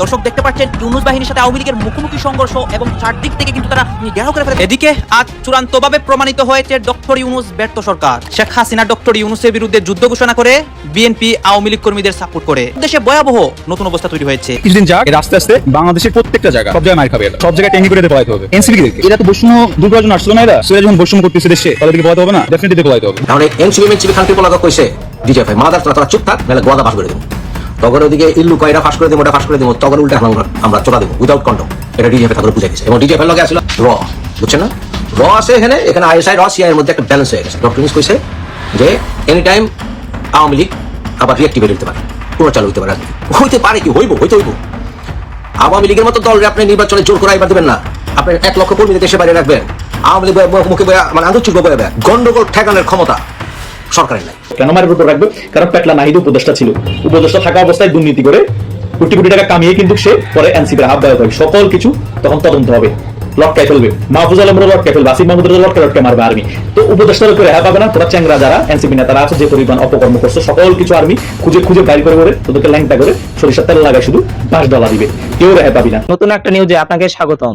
দর্শক দেখতে পাচ্ছেন ইউনুস বাহিনীর সাথে আওয়ামী লীগের মুখোমুখি সংঘর্ষ এবং চারদিক থেকে কিন্তু তারা ঘেরাও করে ফেলে এদিকে আজ চূড়ান্তভাবে প্রমাণিত হয়েছে ডক্টর ইউনুস ব্যর্থ সরকার। শেখ হাসিনা ডক্টর ইউনুসের বিরুদ্ধে যুদ্ধ ঘোষণা করে বিএনপি আওয়ামী লীগ কর্মীদের সাপোর্ট করে। দেশে ভয়াবহ নতুন অবস্থা তৈরি হয়েছে। কিছুদিন যাক এর আস্তে আস্তে বাংলাদেশের প্রত্যেকটা জায়গা সব জায়গায় মার খাবে। সব জায়গায় টেঙ্গি করে পড়াইতে হবে। এনসিপি দেখে এরা তো বৈষম্য দূর করার জন্য আসছিল না এরা? সেটা যখন বৈষম্য করতেছে দেশে তাদেরকে পড়াতে হবে না? ডেফিনেটলি পড়াইতে হবে। তাহলে এনসিবি মেনসিবি খানকে পোলাগা কইছে? ডিজেফাই মাদার তোরা চুপ থাক নাহলে গোয়াদা ফাঁস করে দেবো। তখন ওদিকে ইল্লু কয়টা ফাঁস করে দেবো, ওটা ফাঁস করে দেবো, তখন উল্টে আমরা আমরা চোরা দেবো উইদাউট কন্ডম এটা ডিজেফাই তাদের বুঝে গেছে এবং ডিজেফাই লগে আসলে র। বুঝছেন না? র আছে এখানে এখানে আইএসআই র সিআই এর মধ্যে একটা ব্যালেন্স হয়ে গেছে। ডক্টর ইউনুস কইছে যে এনি টাইম আওয়ামী লীগ আবার রিঅ্যাক্টিভেট হতে পারে পুরো চালু হতে পারে হইতে পারে কি? হইব, হইতে হইব। আওয়ামী লীগের মতো দল আপনি নির্বাচনে জোর করে এবার দেবেন না। আপনি এক লক্ষ কর্মীদের দেশে বাইরে রাখবেন। আওয়ামী লীগ মুখে মানে আন্তর্জাতিক বয়া গন্ডগোল ঠেকানোর ক্ষমতা সরকারের নাই। কেন মারের উপর রাখবে? কারণ পেটলা নাহিদ উপদেষ্টা ছিল। উপদেষ্টা থাকা অবস্থায় দুর্নীতি করে কোটি কোটি টাকা কামিয়ে কিন্তু সে পরে এনসিপির আহ্বায়ক হয়। সকল কিছু তখন তদন্ত হবে। ফেলবে। মাহফুজ আলমরা ফেলবে। আসিফ মাহমুদ লটকা লটকা মারবে আর্মি তো উপদেষ্টার উপরে হ্যাঁ পাবে না? তোরা চ্যাংরা যারা এনসিপি নেতারা আছে যে পরিমাণ অপকর্ম করছে সকল কিছু আর্মি খুঁজে খুঁজে বাইর করে করে তোদেরকে ল্যাংটা করে সরিষার তেল লাগায় শুধু পাঁচ ডলার দিবে। কেউ রেহাই পাবি না। নতুন একটা নিউজে আপনাকে স্বাগতম।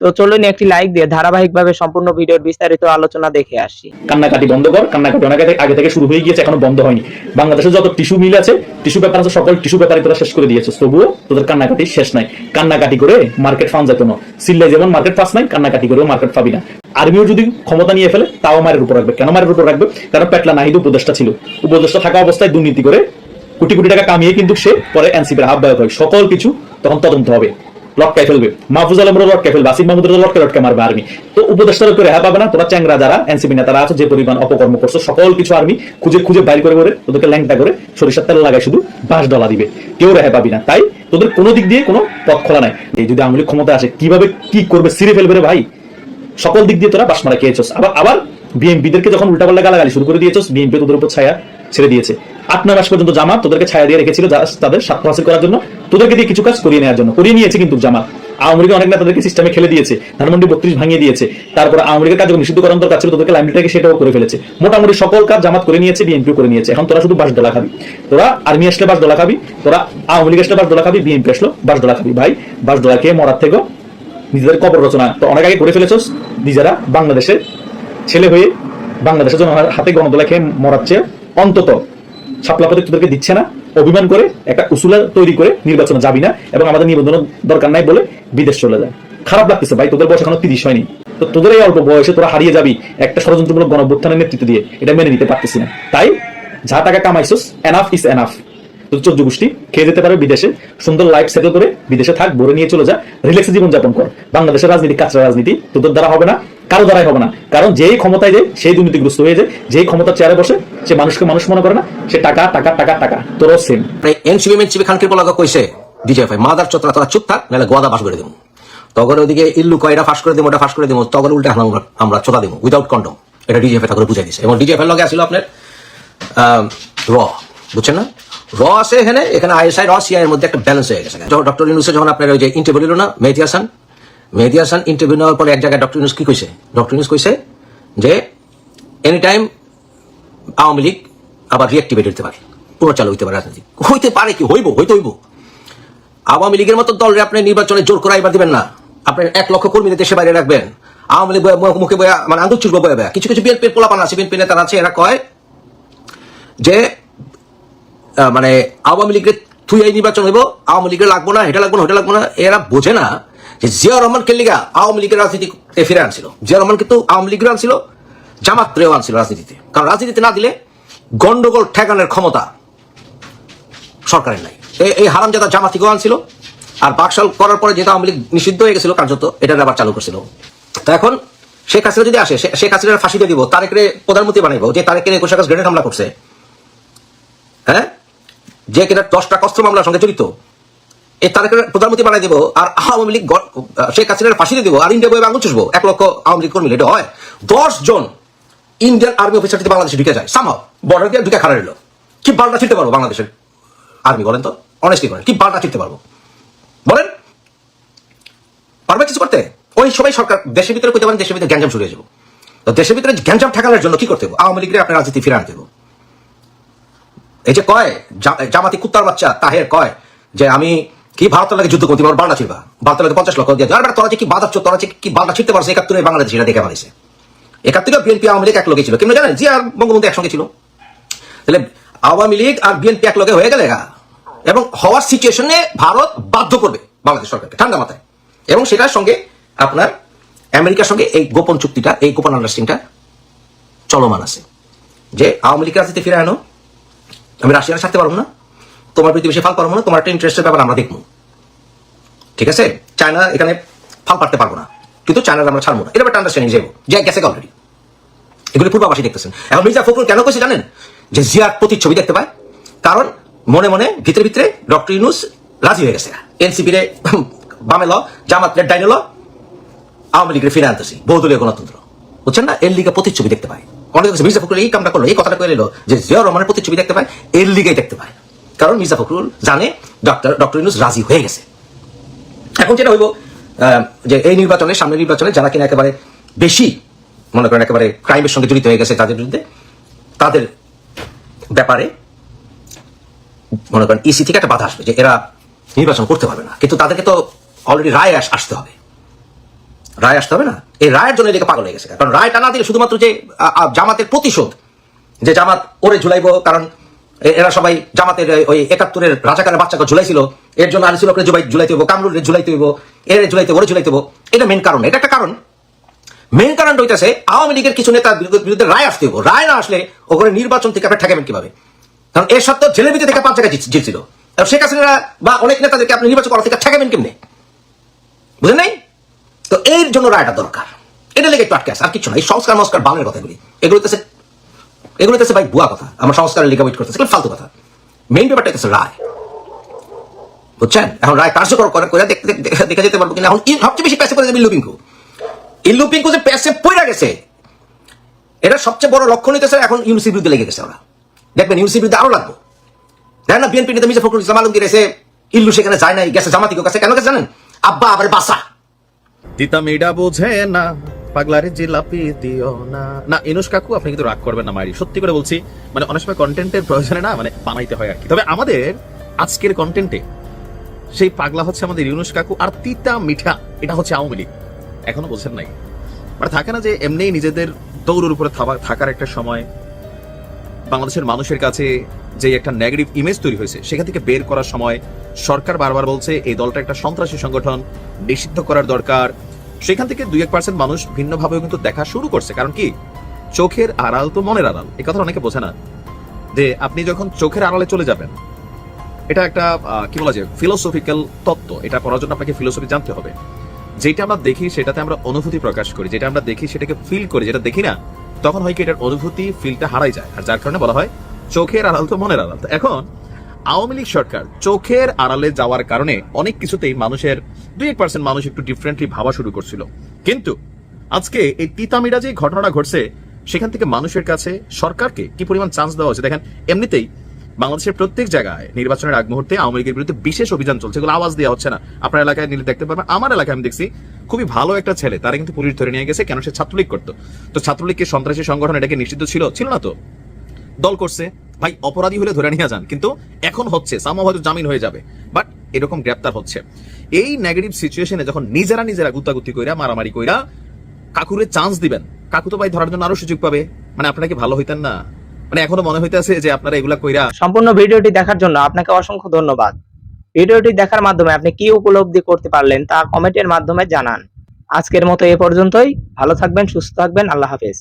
তো চলুন একটি লাইক দিয়ে ধারাবাহিকভাবে সম্পূর্ণ ভিডিওর বিস্তারিত আলোচনা দেখে আসি। কান্নাকাটি বন্ধ কর। কান্নাকাটি অনেক আগে- থেকে শুরু হয়ে গিয়েছে, এখনও বন্ধ হয়নি। বাংলাদেশে যত টিস্যু মিল আছে টিস্যু পেপার আছে, সকল টিস্যু পেপারই তোরা শেষ করে দিয়েছে তবুও তোদের কান্নাকাটি শেষ নাই। কান্নাকাটি করে মার্কেট ফান যেত না। সিল্লাই যেমন মার্কেট ফাস নাই, কান্নাকাটি করেও মার্কেট পাবি না। আর্মিও যদি ক্ষমতা নিয়ে ফেলে, তাও মারের উপর রাখবে। কেন মারের উপর রাখবে? কারণ পেটলা নাহিদ উপদেষ্টা ছিল। উপদেষ্টা থাকা অবস্থায় দুর্নীতি করে কোটি কোটি টাকা কামিয়ে কিন্তু সে পরে এনসিপির আহ্বায়ক হয়। সকল কিছু তখন তদন্ত হবে। লটকাই ফেলবে। মাহফুজ আলমরা লটকাই ফেলবে, আসিফ মাহমুদ লটকা লটকা মারবে আর্মি তো উপদেষ্টার উপরে হ্যাঁ পাবে না, তোরা চ্যাংরা যারা এনসিপি নেতারা আছে, যে পরিমাণ অপকর্ম করছে, সকল কিছু আর্মি খুঁজে খুঁজে বাইর করে করে তোদেরকে ল্যাংটা করে সরিষার তেল লাগায় শুধু বাস ডলা দিবে। কেউ রেহাই পাবি না। তাই তোদের কোনো দিক দিয়ে কোনো পথ খোলা নাই। এই যদি লীগ ক্ষমতা আসে, কীভাবে কি করবে সিরে ফেলবে রে ভাই? সকল দিক দিয়ে তোরা বাস মারা খেয়েছস। আবার আবার বিএনপিদেরকে যখন উল্টাপাল্টা গালাগালি শুরু করে দিয়েছস বিএনপি তোদের উপর ছায়া ছেড়ে দিয়েছে। আট, নয় মাস পর্যন্ত জামাত তোদেরকে ছায়া দিয়ে রেখেছিল তাদের স্বার্থ হাসিল করার জন্য। তোদেরকে দিয়ে কিছু কাজ করিয়ে নেওয়ার জন্য। করিয়ে নিয়েছে কিন্তু জামাত আওয়ামী লীগ অনেক নেতাদেরকে সিস্টেমে খেলে দিয়েছে। ধানমন্ডি বত্রিশ ভাঙিয়ে দিয়েছে। তারপর আওয়ামী লীগের কাজে নিষিদ্ধ করার দরকার ছিল, তোদেরকে লাইমলিটাকে সেটাও করে ফেলেছে। মোটামুটি সকল কাজ জামাত করে নিয়েছে বিএনপি করে নিয়েছে। এখন তোরা শুধু বাস ডলা খাবি। তোরা আর্মি আসলে বাস ডলা খাবি। তোরা আওয়ামী লীগ আসলে বাস ডলা খাবি বিএনপি আসলো বাস ডলা খাবি। ভাই বাস ডলা খেয়ে মরার থেকেও নিজেদের কবর রচনা। তো অনেক আগে করে ফেলেছস, নিজেরা বাংলাদেশের ছেলে হয়ে বাংলাদেশের জন্য হাতে গণদোলা খেয়ে মরাচ্ছে অন্তত ছাপলা প্রতীক তোদেরকে দিচ্ছে না। অভিমান করে, একটা উসুলা তৈরি করে নির্বাচনে যাবি না এবং আমাদের নিবন্ধন দরকার নাই বলে বিদেশ চলে যায়। খারাপ লাগতেছে ভাই, তোদের বয়স এখনও তিরিশ হয়নি। তো তোদের এই অল্প বয়সে তোরা হারিয়ে যাবি একটা ষড়যন্ত্রমূলক গণভ্যুত্থানের নেতৃত্ব দিয়ে। এটা মেনে নিতে পারতেছি না। তাই যা টাকা কামাইছস এনাফ ইজ এনাফ তোর চোদ্দ গোষ্ঠী খেয়ে যেতে পারবে বিদেশে, সুন্দর লাইফ সেটেল করে বিদেশে থাক ভরে নিয়ে চলে যা রিল্যাক্সে জীবন যাপন কর। বাংলাদেশের রাজনীতি কাঁচরা রাজনীতি, তোদের দ্বারা হবে না। কারও দ্বারাই হবে না। কারণ যেই ক্ষমতায় যায় সেই দুর্নীতিগ্রস্ত হয়ে যায় যেই ক্ষমতার চেয়ারে বসে, সে মানুষকে মানুষ মনে করে না। সে টাকা টাকা টাকা টাকা, তোরও সেম এনসিবি মেনসিবি খানকে পোলাগা কইছে ডিজেফাই মাদার চোরা তোরা চুপ থাক, নাহলে গোয়াদা ফাঁস করে দেবো তখন ওদিকে ইল্লু কয়টা ফাঁস করে দেবো ওটা ফাঁস করে দেবো তখন উল্টে আমরা আমরা চোরা দেবো উইদাউট কন্ডম এটা ডিজেফাই তাদের বুঝে দিছে। এবং ডিজেফাই লগে আসলে আপনার র, বুঝছেন না? র আছে এখানে এখানে আইএসআই, র, সিআই এর মধ্যে একটা ব্যালেন্স হয়ে গেছে। ডক্টর ইউনুসে যখন আপনার ওই যে ইন্টারভিউ না, মেহেদি হাসান হাসান ইন্টারভিউ নেওয়ার পরে এক জায়গায় ডক্টর ইউনুস কি কইছে? ডক্টর ইউনুস কইছে যে এনি টাইম আওয়ামী লীগ আবার রিঅ্যাক্টিভেট হতে পারে, পুরো চালু হইতে পারে রাজনীতি। হইতে পারে কি? হইব, হইতে হইব। আওয়ামী লীগের মতো দল আপনি নির্বাচনে জোর করে এবার দিবেন না। আপনি এক লক্ষ কর্মীদের দেশে বাইরে রাখবেন। আওয়ামী লীগ মুখে বয়া মানে আন্দোলন চুলব বয়া বয়া। কিছু কিছু বিএনপির পোলাপান আছে, বিএনপি নেতারা আছে, এরা কয় যে মানে আওয়ামী লীগের থুই নির্বাচন হইব, আওয়ামী লীগের লাগবো না, এটা লাগবো না, ওটা লাগবো না, এরা বোঝে না যে জিয়া রহমান কেল্লিগা আওয়ামী লীগের রাজনীতি ফিরে আনছিল। জিয়া রহমান কিন্তু আওয়ামী লীগের আনছিল, জামাত প্রিয় আনছিল রাজনীতিতে। কারণ রাজনীতিতে না দিলে গন্ডগোল ঠেকানোর ক্ষমতা সরকারের নাই। এই- এই হারাম জাদা জামাতিকেও আনছিল, আর বাকশাল করার পরে যেটা আওয়ামী লীগ নিষিদ্ধ হয়ে গেছিল কার্যত এটা আবার চালু করছিল। তো এখন শেখ হাসিনা যদি আসে শেখ হাসিনার ফাঁসি দিয়ে দিব, তারেকরে প্রধানমন্ত্রী বানাইবো, যে তারেকের একুশ আকাশ গ্রেনেড হামলা করছে। হ্যাঁ? যে কিনা দশটা কস্ত্র মামলার সঙ্গে জড়িত তাদেরকে প্রধানমন্ত্রী বানাই দেবো, আর আওয়ামী লীগ শেখ হাসিনার দেবো, আর ইন্ডিয়া আঙুল চুষবো। এক লক্ষ আওয়ামী লীগ কর্মী, এটা হয়। দশ জন ইন্ডিয়ান আর্মি অফিসার যদি বাংলাদেশে ঢুকে যায় বর্ডার দিয়ে ঢুকে কি ছিটতে পারব বাংলাদেশের আর্মি, বলেন তো? অনেস্টলি বলেন, কি ছিটতে পারব? বলেন, পারবে কিছু করতে? ওই সবাই সরকার, দেশের ভিতরে করতে পারেন, দেশের ভিতরে গ্যাঞ্জাম শুরু যাব। তো দেশের ভিতরে গ্যাঞ্জাম ঠেকানোর জন্য কি করতে হবে? আওয়ামী লীগের আপনার রাজনীতি ফিরে আনতে এই যে কয় জামাতি কুত্তার বাচ্চা, তাহের কয়, যে আমি কি, ভারতের লাগে যুদ্ধ করতে পারব বালটা ছিড়বা ভারতের লাগে পঞ্চাশ লক্ষ দিয়ে তোরা যে কি বাজার তোরা কি বালটা ছিড়তে পারছে? একাত্তরে বাংলাদেশিরা দেখে মারিছে একাত্তরে বিএনপি, আওয়ামী লীগ এক লোকে ছিল। কেমন জানেন? জি আর বঙ্গবন্ধু একসঙ্গে ছিল। তাহলে আওয়ামী লীগ আর বিএনপি এক লগে হয়ে গেলে এবং হওয়ার সিচুয়েশনে ভারত বাধ্য করবে বাংলাদেশ সরকারকে, ঠান্ডা মাথায়। এবং সেটার সঙ্গে আপনার আমেরিকার সঙ্গে এই গোপন চুক্তিটা, এই গোপন আন্ডারস্ট্যান্ডিংটা চলমান আছে। যে আওয়ামী লীগ রাজনীতি ফিরে আনো, আমি রাশিয়ার সাথে পারব না। তোমার প্রতিবেশী ফাল পারব না, তোমার একটা ইন্টারেস্টের ব্যাপার আমরা দেখব। ঠিক আছে? চায়না এখানে ফাল পারতে পারব না। কিন্তু চায়নার আমরা ছাড়বো না। এটা একটা আন্ডারস্ট্যান্ডিং যাব যে গেছে অলরেডি এগুলি পূর্বাভাসী দেখতেছেন। এখন মির্জা ফখরুল কেন কইছে জানেন? যে জিয়ার প্রতিচ্ছবি দেখতে পায়। কারণ মনে মনে, ভিতরে ভিতরে ডক্টর ইউনুস রাজি হয়ে গেছে। এনসিপি রে বামে ল, জামাত ডাইনে ল, আওয়ামী লীগের ফিরে আনতেছি। বহুদলীয় গণতন্ত্র। বুঝছেন না? এর লিগে প্রতিচ্ছবি দেখতে পায়। অনেক মির্জা ফখরুল এই কামটা করল এই কথাটা করে এলো যে জিয়া রহমানের প্রতিচ্ছবি দেখতে পায়, এর লিগেই দেখতে পায়। কারণ মির্জা ফখরুল জানে ডক্টর ডক্টর ইউনুস রাজি হয়ে গেছে। এখন যেটা হইব যে এই নির্বাচনে সামনের নির্বাচনে যারা কিনা একেবারে বেশি, মনে করেন একেবারে ক্রাইমের সঙ্গে জড়িত হয়ে গেছে তাদের বিরুদ্ধে, তাদের ব্যাপারে মনে করেন ইসি থেকে একটা বাধা আসবে যে এরা নির্বাচন করতে পারবে না। কিন্তু তাদেরকে তো অলরেডি রায় আসতে হবে। রায় আসতে হবে না। এই রায়ের জন্য এদিকে পাগল হয়ে গেছে। কারণ রায়টা না দিলে শুধুমাত্র যে জামাতের প্রতিশোধ, যে জামাত ওরে ঝুলাইবো, কারণ এরা সবাই জামাতের ওই একাত্তরের রাজাকারের বাচ্চাকে ঝুলাইছিল। এর জন্য আনিসুল ওকে জুলাই ঝুলাইতে হইব কামরুল ঝুলাইতে হইব, এর ঝুলাইতে ওরে ঝুলাইতে হইব। এটা মেন কারণ। এটা একটা কারণ। মেন কারণ হইতেছে, আওয়ামী লীগের কিছু নেতার বিরুদ্ধে রায় আসতে হইব। রায় না আসলে ওখানে নির্বাচন থেকে আপনি ঠেকাবেন কীভাবে? কারণ এর সত্ত্বেও জেলের ভিতরে থেকে পাঁচ জায়গায় জিতছিল। আর শেখ হাসিনা বা অনেক নেতাদেরকে আপনি নির্বাচন করা থেকে ঠেকাবেন কেমনে? বুঝলেন নাই? তো এর জন্য রায়টা দরকার। এটা লেগে একটু আটকে আছে, আর কিছু না। এই সংস্কার মস্কার বাংলার কথাগুলি এগুলো হইতেছে এগুলো হইতেছে ভাই বুয়া কথা। আমার সংস্কারের লেগে ওয়েট করতেছে ফালতু কথা। মেইন ব্যাপারটা হচ্ছে রায়। বুঝছেন? এখন রায় কার্যকর করে করে দেখতে দেখা যেতে পারব কিনা। এখন সবচেয়ে বেশি প্যাসে করে দেবে ইল্লু পিঙ্কু ইল্লু যে প্যাসে পড়ে গেছে, এটা সবচেয়ে বড় লক্ষণ হইতেছে এখন ইউনিসির বিরুদ্ধে লেগে গেছে ওরা। দেখবেন ইউনিসির বিরুদ্ধে আরও লাগবো। দেখেন না বিএনপি নেতা মির্জা ফখরুল ইসলাম আলমগীর এসে ইল্লু সেখানে যায় নাই, গেছে জামাতিকে কাছে। কেন গেছে জানেন? আব্বা আবার বাসা। তিতা মেয়েটা বোঝে না। পাগলারে জিলাপি দিও না। না, ইনুস কাকু, আপনি কিন্তু রাগ করবেন না মারি সত্যি করে বলছি মানে অনেক সময় কন্টেন্টের প্রয়োজনে না মানে বানাইতে হয় আর কি। তবে আমাদের আজকের কন্টেন্টে সেই পাগলা হচ্ছে আমাদের ইউনুস কাকু আর তিতা মিঠা, এটা হচ্ছে আওয়ামী লীগ। এখনও বলছেন নাই। মানে থাকে না যে, এমনিই নিজেদের দৌড়ের উপরে থাকার একটা সময়, বাংলাদেশের মানুষের কাছে যে একটা নেগেটিভ ইমেজ তৈরি হয়েছে, সেখান থেকে বের করার সময় সরকার বারবার বলছে, এই দলটা একটা সন্ত্রাসী সংগঠন, নিষিদ্ধ করার দরকার সেখান থেকে দুই এক পার্সেন্ট মানুষ ভিন্নভাবেও কিন্তু দেখা শুরু করছে। কারণ কি? চোখের আড়াল তো মনের আড়াল। এই কথা অনেকে বোঝে না। যে আপনি যখন চোখের আড়ালে চলে যাবেন, এটা একটা কি বলা যায় ফিলোসফিক্যাল তত্ত্ব। এটা করার জন্য আপনাকে ফিলোসফি জানতে হবে। যেটা আমরা দেখি সেটাতে আমরা অনুভূতি প্রকাশ করি। যেটা আমরা দেখি সেটাকে ফিল করি। যেটা দেখি না, তখন হয় কি এটার অনুভূতি ফিলটা হারাই যায়। আর যার কারণে বলা হয়, চোখের আড়াল তো মনের আড়াল। এখন আওয়ামী লীগ সরকার চোখের আড়ালে যাওয়ার কারণে অনেক কিছুতেই মানুষের দুই এক পার্সেন্ট মানুষ একটু ডিফারেন্টলি ভাবা শুরু করছিল। কিন্তু আজকে এই তিতামিরা যে ঘটনাটা ঘটছে, সেখান থেকে মানুষের কাছে, সরকারকে কি পরিমাণ চান্স দেওয়া হচ্ছে দেখেন, এমনিতেই বাংলাদেশের প্রত্যেক জায়গায় নির্বাচনের আগ মুহূর্তে আওয়ামী লীগের বিরুদ্ধে বিশেষ অভিযান চলছে। এগুলো আওয়াজ দেওয়া হচ্ছে না। আপনার এলাকায় নিলে দেখতে পারবেন আমার এলাকায় আমি দেখছি, খুবই ভালো একটা ছেলে, তারা কিন্তু পুলিশ ধরে নিয়ে গেছে, কেন সে ছাত্রলীগ করতো? তো ছাত্রলীগকে সন্ত্রাসী সংগঠন এটাকে নিষিদ্ধ ছিল? ছিল না তো? দল করছে। ভাই, অপরাধী হলে ধরে নিয়ে যান, কিন্তু এখন হচ্ছে সামা হয়তো জামিন হয়ে যাবে বাট এরকম গ্রেপ্তার হচ্ছে। এই নেগেটিভ সিচুয়েশনে যখন নিজেরা নিজেরা গুতাগুতি কইরা, মারামারি কইরা কাকুরে চান্স দিবেন, কাকু তো ভাই ধরার জন্য আরও সুযোগ পাবে। মানে আপনারা কি ভালো হইতেন না? মানে এখনও মনে হইতেছে যে আপনারা এগুলা কইরা সম্পূর্ণ ভিডিওটি দেখার জন্য আপনাকে অসংখ্য ধন্যবাদ। ভিডিওটি দেখার মাধ্যমে আপনি কি উপলব্ধি করতে পারলেন তা কমেন্টের মাধ্যমে জানান। আজকের মতো এ পর্যন্তই। ভালো থাকবেন, সুস্থ থাকবেন। আল্লাহ হাফেজ।